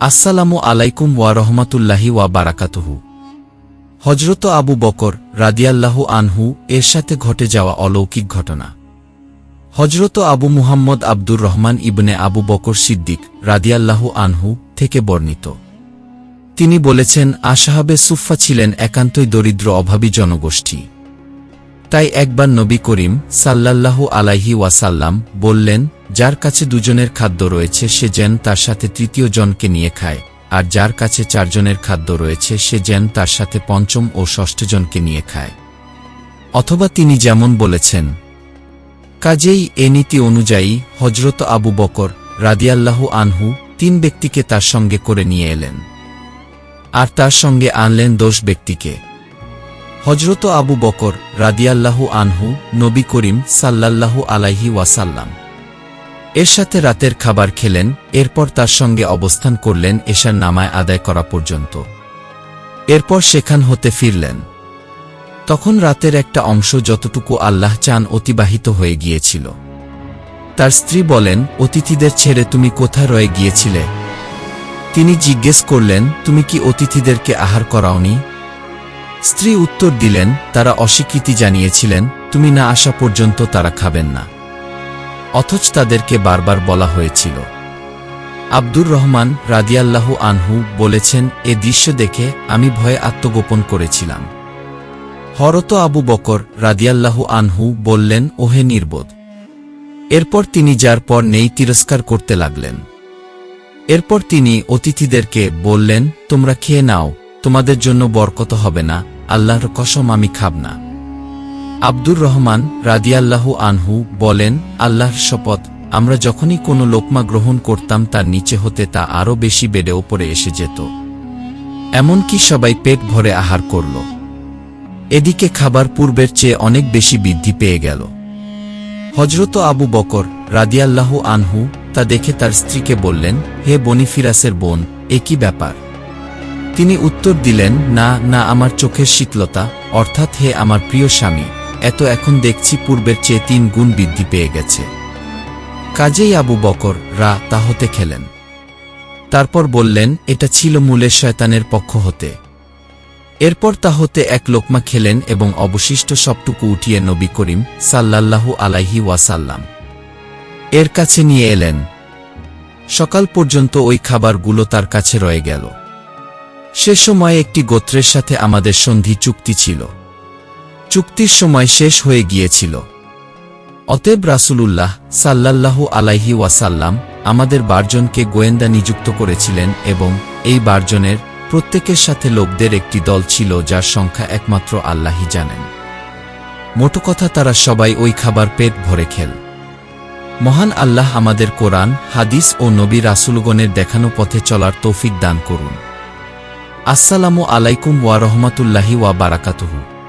আসসালামু আলাইকুম ওয়া রহমাতুল্লাহি ওয়া বারাকাতুহু। হজরত আবু বকর রাদিয়াল্লাহু আনহু এর সাথে ঘটে যাওয়া অলৌকিক ঘটনা। হজরত আবু মুহাম্মদ আব্দুর রহমান ইবনে আবু বকর সিদ্দিক রাদিয়াল্লাহু আনহু থেকে বর্ণিত। তিনি বলেছেন, আশাহাবে সুফা ছিলেন একান্তই দরিদ্র অভাবী জনগোষ্ঠী। তাই একবার নবী করিম সাল্লাল্লাহু আলাইহি ওয়াসাল্লাম বললেন যার কাছে দুজনের খাদ্য রয়েছে সে যেন তার সাথে তৃতীয় জনকে নিয়ে খায়, আর যার কাছে চারজনের খাদ্য রয়েছে সে যেন তার সাথে পঞ্চম ও ষষ্ঠ জনকে নিয়ে খায়। অথবা তিনি যেমন বলেছেন, কাজেই এ নীতি অনুযায়ী হজরত আবু বকর রাদিয়াল্লাহু আনহু তিন ব্যক্তিকে তার সঙ্গে করে নিয়ে এলেন, আর তার সঙ্গে আনলেন দোষ ব্যক্তিকে। হজরত আবু বকর রাদিয়াল্লাহু আনহু নবী করিম সাল্লাল্লাহু আলাইহি ওয়াসাল্লাম এর সাথে রাতের খাবার খেলেন, এরপর তার সঙ্গে অবস্থান করলেন এশার নামায় আদায় করা পর্যন্ত। এরপর সেখান হতে ফিরলেন। তখন রাতের একটা অংশ যতটুকু আল্লাহ চান অতিবাহিত হয়ে গিয়েছিল। তার স্ত্রী বলেন, অতিথিদের ছেড়ে তুমি কোথায় রয়ে গিয়েছিলে? তিনি জিজ্ঞেস করলেন, তুমি কি অতিথিদেরকে আহার করাওনি? স্ত্রী উত্তর দিলেন, তারা অস্বীকৃতি জানিয়েছিলেন, তুমি না আসা পর্যন্ত তারা খাবেন না। অথচ তাদেরকে বারবার বলা হয়েছিল। আব্দুর রহমান রাদিয়াল্লাহু আনহু বলেছেন, এ দৃশ্য দেখে আমি ভয়ে আত্মগোপন করেছিলাম। হরত আবু বকর রাদিয়াল্লাহু আনহু বললেন, ওহে নির্বোধ। এরপর তিনি যার পর নেই তিরস্কার করতে লাগলেন। এরপর তিনি অতিথিদেরকে বললেন, তোমরা খেয়ে নাও, তোমাদের জন্য বরকত হবে না, আল্লাহর কসম আমি খাব না। আব্দুর রহমান রাদিয়াল্লাহু আনহু বলেন, আল্লাহর শপথ, আমরা যখনই কোনো লোকমা গ্রহণ করতাম তার নিচে হতে তা আরও বেশি বেড়ে ওপরে এসে যেত। এমনকি সবাই পেট ভরে আহার করল। এদিকে খাবার পূর্বের চেয়ে অনেক বেশি বৃদ্ধি পেয়ে গেল। হজরত আবু বকর রাদিয়াল্লাহু আনহু তা দেখে তার স্ত্রীকে বললেন, হে বনিফিরাসের বোন, এ কি ব্যাপার? তিনি উত্তর দিলেন, না না, আমার চোখের শীতলতা, অর্থাৎ হে আমার প্রিয় স্বামী। এত এখন দেখছি পূর্বের চেয়ে তিন গুণ বৃদ্ধি পেয়ে গেছে। কাজেই আবু বকর রা তা হতে খেলেন। তারপর বললেন, এটা ছিল মূলের শয়তানের পক্ষ হতে। এরপর তা হতে এক লোকমা খেলেন এবং অবশিষ্ট সবটুকু উঠিয়ে নবী করিম সাল্লাল্লাহু আলাইহি ওয়াসাল্লাম। এর কাছে নিয়ে এলেন। সকাল পর্যন্ত ওই খাবারগুলো তার কাছে রয়ে গেল। সে সময় একটি গোত্রের সাথে আমাদের সন্ধি চুক্তি ছিল। চুক্তির সময় শেষ হয়ে গিয়েছিল। অতএব রাসূলুল্লাহ সাল্লাল্লাহু আলাইহি ওয়াসাল্লাম আমাদের বারজনকে গোয়েন্দা নিযুক্ত করেছিলেন এবং এই বারজনের প্রত্যেকের সাথে লোকদের একটি দল ছিল যার সংখ্যা একমাত্র আল্লাহই জানেন। মোটো কথা তারা সবাই ওই খাবার পেট ভরে খেল। মহান আল্লাহ আমাদের কোরআন, হাদিস ও নবী রাসুলগণের দেখানো পথে চলার তৌফিক দান করুন। আসসালামু আলাইকুম ওয়া রহমাতুল্লাহি ওয়া বারাকাতুহু।